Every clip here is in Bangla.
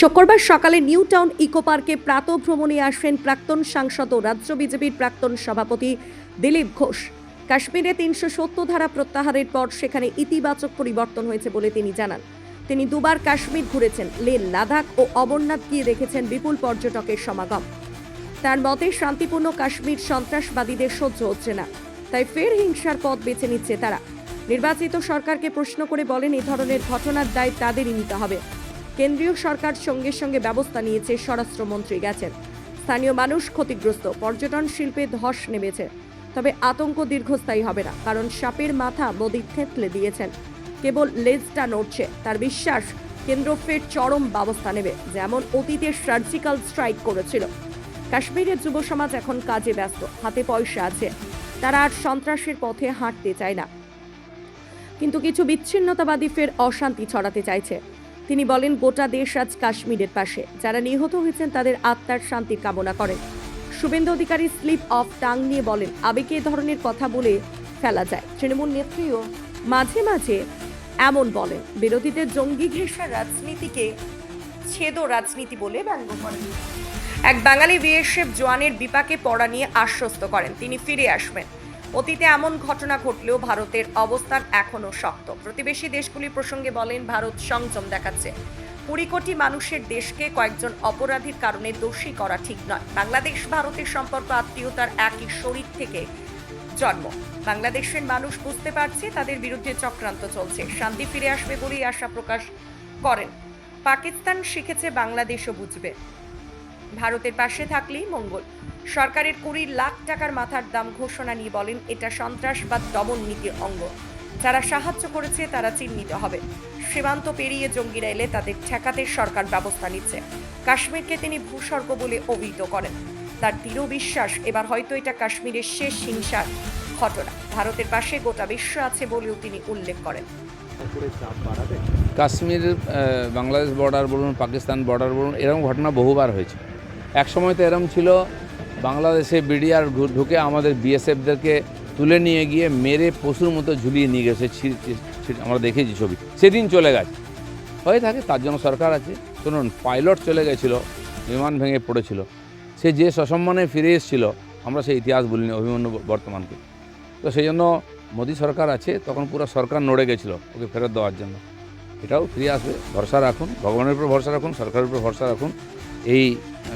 শুক্রবার সকালে নিউ টাউন ইকো পার্কে প্রাতঃভ্রমণে আসেন প্রাক্তন সাংসদ ও রাজ্য বিজেপির প্রাক্তন সভাপতি দিলীপ ঘোষ। কাশ্মীরে তিনশো সত্তর ধারা প্রত্যাহারের পর সেখানে ইতিবাচক পরিবর্তন হয়েছে বলে তিনি জানান। তিনি দুবার কাশ্মীর ঘুরেছেন লে লাদাখ ও অমরনাথ গিয়ে দেখেছেন বিপুল পর্যটকের সমাগম। তার মতে, শান্তিপূর্ণ কাশ্মীর সন্ত্রাসবাদীদের সহ্য হচ্ছে না, তাই ফের হিংসার পথ বেছে নিচ্ছে তারা। নির্বাচিত সরকারকে প্রশ্ন করে বলেন, এ ধরনের ঘটনার দায় তাদেরই নিতে হবে। কেন্দ্রীয় সরকার সঙ্গে সঙ্গে ব্যবস্থা নিয়েছে, স্বরাষ্ট্রমন্ত্রী গেছেন। স্থানীয় মানুষ ক্ষতিগ্রস্ত, পর্যটন শিল্পে ধস নেমেছে। তবে আতঙ্ক দীর্ঘস্থায়ী হবে না, কারণ সাপের মাথা মোদি থেতলে দিয়েছেন। কেবল লেজটা নড়ছে, তার বিশ্বাস, কেন্দ্র ফের চরম ব্যবস্থা নেবে, যেমন অতীতে সার্জিক্যাল স্ট্রাইক করেছিল। কাশ্মীরের যুব সমাজ এখন কাজে ব্যস্ত, হাতে পয়সা আছে, তারা আর সন্ত্রাসের পথে হাঁটতে চায় না। কিন্তু কিছু বিচ্ছিন্নতাবাদী ফের অশান্তি ছড়াতে চাইছে। তিনি বলেন, গোটা দেশ আজ কাশ্মীরের পাশে। যারা নিহত হয়েছেন, তাদের আত্মার শান্তির কামনা করেন। Suvendu Adhikari slip of tongue নিয়ে বলেন, আবেগে এ ধরনের কথা বলে ফেলা যায়। তৃণমূল নেত্রীও মাঝে মাঝে এমন বলেন, বিরোধীদের জঙ্গি ঘেঁষা রাজনীতিকে ছেদ রাজনীতি বলে ব্যঙ্গ করেন। এক বাঙালি বিএসএফ জওয়ানের বিপাকে পড়া নিয়ে আশ্বস্ত করেন। তিনি ফিরে আসবেন। অতীতে এমন ঘটনা ঘটলেও ভারতের অবস্থান এখনও শক্ত। প্রতিবেশী দেশগুলি প্রসঙ্গে বলেন, ভারত সংযম দেখাচ্ছে। কুড়ি কোটি মানুষের দেশকে কয়েকজন অপরাধীর কারণে দোষী করা ঠিক নয়। বাংলাদেশ, ভারতের সম্পর্ক, আত্মীয়তার একই শরীর থেকে জন্ম। বাংলাদেশের মানুষ বুঝতে পারছে, তাদের বিরুদ্ধে চক্রান্ত চলছে। শান্তি ফিরে আসবে বলেই আশা প্রকাশ করেন। পাকিস্তান শিখেছে, বাংলাদেশও বুঝবে। ভারতের পাশে থাকলেই মঙ্গল। সরকারের কুড়ি লাখ টাকার মাথার দাম ঘোষণা নিয়ে বলেন, এটা সন্ত্রাসবাদ দমন নীতির অঙ্গ। যারা সাহায্য করেছে, তারা চিহ্নিত হবে। সীমান্ত পেরিয়ে জঙ্গিরা এলে তাদের ঠেকাতে সরকার ব্যবস্থা নিচ্ছে। কাশ্মীরকে তিনি ভূস্বর্গ বলে অভিহিত করেন। তার দৃঢ় বিশ্বাস, এবার হয়তো এটা কাশ্মীরের শেষ হিংসার ঘটনা। ভারতের পাশে গোটা বিশ্ব আছে বলেও তিনি উল্লেখ করেন। করে কাশ্মীর বাংলাদেশ বর্ডার বলুন, পাকিস্তান বর্ডার বলুন, এরকম ঘটনা বহুবার হয়েছে। এক সময় তো এরকম ছিল, বাংলাদেশে বিডিআর ঢুকে আমাদের বিএসএফদেরকে তুলে নিয়ে গিয়ে মেরে পশুর মতো ঝুলিয়ে নিয়ে গেছে আমরা দেখেছি ছবি। সেদিন চলে গেছে। হয়ে থাকে, তার জন্য সরকার আছে। শুনুন, পাইলট চলে গেছিল, বিমান ভেঙে পড়েছিল। সে যে সসম্মানে ফিরে এসেছিল, আমরা সেই ইতিহাস বলিনি অভিমন্যু বর্তমানকে। তো সেই জন্য মোদী সরকার আছে, তখন পুরো সরকার নড়ে গেছিল ওকে ফেরত দেওয়ার জন্য। এটাও ফিরে আসবে, ভরসা রাখুন, ভগবানের উপর ভরসা রাখুন, সরকারের উপর ভরসা রাখুন। এই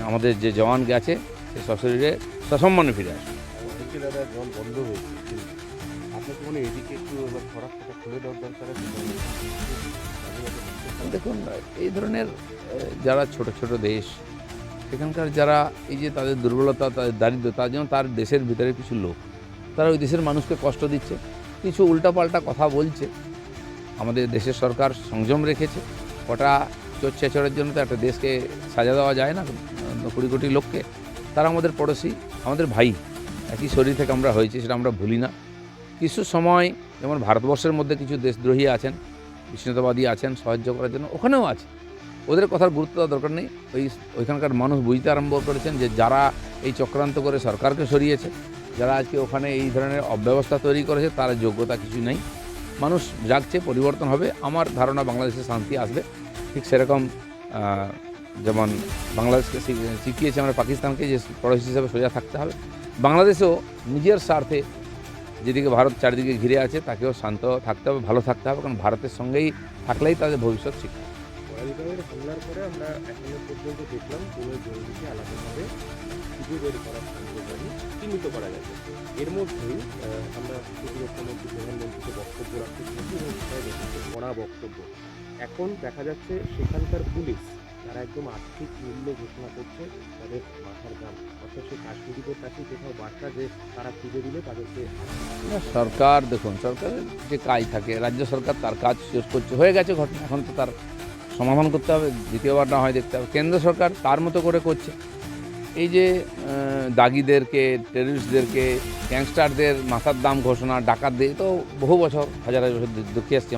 আমাদের যে জওয়ান গেছে সে সশরীরে সসম্মানে ফিরে আসবে। বলছি জল বন্ধ হয়েছে আপনার মনে এদিকে একটু এবার ফরাকটা খুলে দেওয়ার দরকার আছে? দেখুন এই ধরনের যারা ছোট ছোট দেশ সেখানকার যারা এই যে তাদের দুর্বলতা তাদের দারিদ্র তার জন্য তার দেশের ভিতরে কিছু লোক তারা ওই দেশের মানুষকে কষ্ট দিচ্ছে কিছু উল্টাপাল্টা কথা বলছে। আমাদের দেশের সরকার সংযম রেখেছে কটা চোর চেচড়ের জন্য তো একটা দেশকে সাজা দেওয়া যায় না কুড়ি কোটি লোককে। তারা আমাদের পড়োশি, আমাদের ভাই, একই শরীর থেকে আমরা হয়েছি, সেটা আমরা ভুলি না। কিছু সময়, যেমন ভারতবর্ষের মধ্যে কিছু দেশদ্রোহী আছেন, বিচ্ছিন্নতাবাদী আছেন, সাহায্য করার জন্য, ওখানেও আছে। ওদের কথার গুরুত্ব দেওয়ার দরকার নেই। ওই ওইখানকার মানুষ বুঝতে আরম্ভ করেছেন যে যারা এই চক্রান্ত করে সরকারকে সরিয়েছে, যারা আজকে ওখানে এই ধরনের অব্যবস্থা তৈরি করেছে, তার যোগ্যতা কিছু নেই। মানুষ জাগছে, পরিবর্তন হবে। আমার ধারণা, বাংলাদেশে শান্তি আসবে। ঠিক সেরকম যেমন বাংলাদেশকে শিখিয়েছে আমরা পাকিস্তানকে যে পড়োশি হিসাবে সোজা থাকতে হবে। বাংলাদেশেও নিজের স্বার্থে যেদিকে ভারত চারিদিকে ঘিরে আছে, তাকেও শান্ত থাকতে হবে, ভালো থাকতে হবে, কারণ ভারতের সঙ্গেই থাকলেই তাদের ভবিষ্যৎ শিখবে আমরা বক্তব্য রাখতে বক্তব্য। এখন দেখা যাচ্ছে সেখানকার পুলিশ তারা একদম আর্থিক মূল্য ঘোষণা করছে, তাদের মাথার দাম অর্থাৎ সেই কাশ্মীরিদের কাছে কোথাও বার্তা যে তারা খুঁজে দিলে তাদেরকে সরকার, দেখুন, সরকারের যে কাজ থাকে, রাজ্য সরকার তার কাজ শেষ করছে, হয়ে গেছে ঘটনা, এখন তো তার সমাধান করতে হবে, দ্বিতীয়বার না হয় দেখতে হবে। কেন্দ্র সরকার তার মতো করে করছে। এই যে দাগিদেরকে টেরিস্টদেরকে গ্যাংস্টারদের মাথার দাম ঘোষণা, ডাকাতদের, এ তো বহু বছর, হাজার হাজার বছর দেখে আসছি।